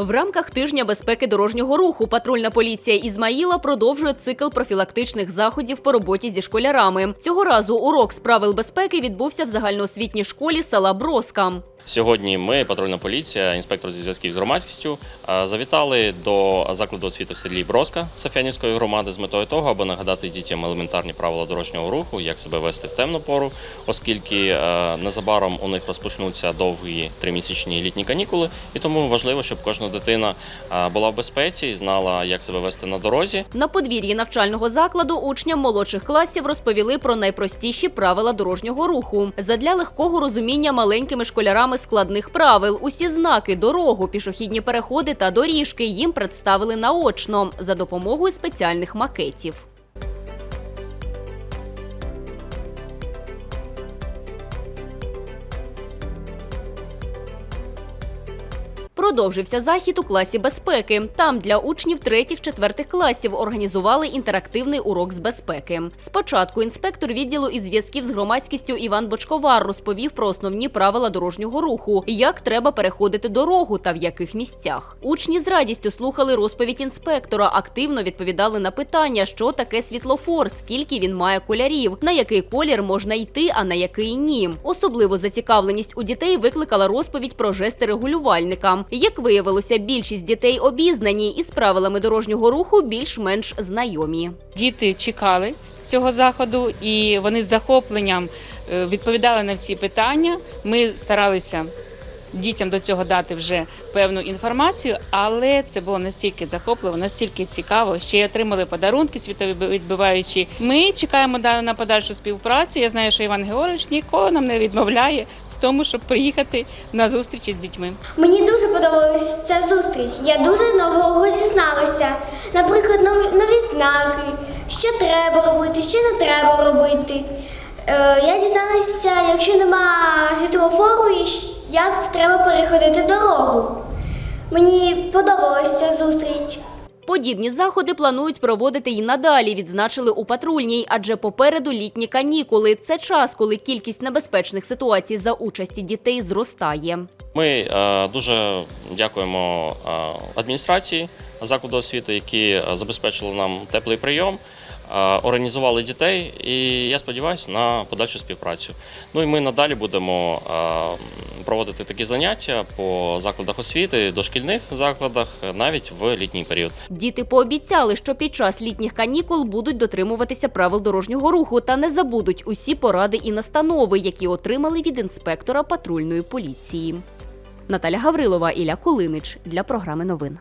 В рамках тижня безпеки дорожнього руху патрульна поліція Ізмаїла продовжує цикл профілактичних заходів по роботі зі школярами. Цього разу урок з правил безпеки відбувся в загальноосвітній школі села Броска. Сьогодні ми, патрульна поліція, інспектор зі зв'язків з громадськістю, завітали до закладу освіти в селі Броска Софіанівської громади з метою того, аби нагадати дітям елементарні правила дорожнього руху, як себе вести в темну пору, оскільки незабаром у них розпочнуться довгі тримісячні літні канікули, і тому важливо, щоб кожна дитина е, була в безпеці і знала, як себе вести на дорозі. На подвір'ї навчального закладу учням молодших класів розповіли про найпростіші правила дорожнього руху. Задля легкого розуміння маленькими школярами складних правил усі знаки, дорогу, пішохідні переходи та доріжки їм представили наочно за допомогою спеціальних макетів. Продовжився захід у класі безпеки. Там для учнів третіх-четвертих класів організували інтерактивний урок з безпеки. Спочатку інспектор відділу із зв'язків з громадськістю Іван Бочковар розповів про основні правила дорожнього руху, як треба переходити дорогу та в яких місцях. Учні з радістю слухали розповідь інспектора, активно відповідали на питання, що таке світлофор, скільки він має кольорів, на який колір можна йти, а на який ні. Особливу зацікавленість у дітей викликала розповідь про жести регулювальника. Як виявилося, більшість дітей обізнані і з правилами дорожнього руху більш-менш знайомі. Діти чекали цього заходу, і вони з захопленням е, відповідали на всі питання. Ми старалися дітям до цього дати вже певну інформацію, але це було настільки захопливо, настільки цікаво. Ще й отримали подарунки світовідбиваючі. Ми чекаємо на подальшу співпрацю. Я знаю, що Іван Георгійович ніколи нам не відмовляє тому, щоб приїхати на зустрічі з дітьми. Мені дуже подобалася ця зустріч. Я дуже нового дізналася. Наприклад, нові, нові знаки, що треба робити, що не треба робити. Е, я дізналася, якщо нема світлофору, і щ- як треба переходити дорогу. Мені подобалася ця зустріч. Подібні заходи планують проводити і надалі, відзначили у патрульній, адже попереду літні канікули. Це час, коли кількість небезпечних ситуацій за участі дітей зростає. Ми е, дуже дякуємо е, адміністрації закладу освіти, які е, забезпечили нам теплий прийом, організували дітей, і я сподіваюся на подальшу співпрацю. Ну і ми надалі будемо е, проводити такі заняття по закладах освіти, дошкільних закладах, е, навіть в літній період. Діти пообіцяли, що під час літніх канікул будуть дотримуватися правил дорожнього руху та не забудуть усі поради і настанови, які отримали від інспектора патрульної поліції. Наталя Гаврилова, Ілля Кулинич для програми новин.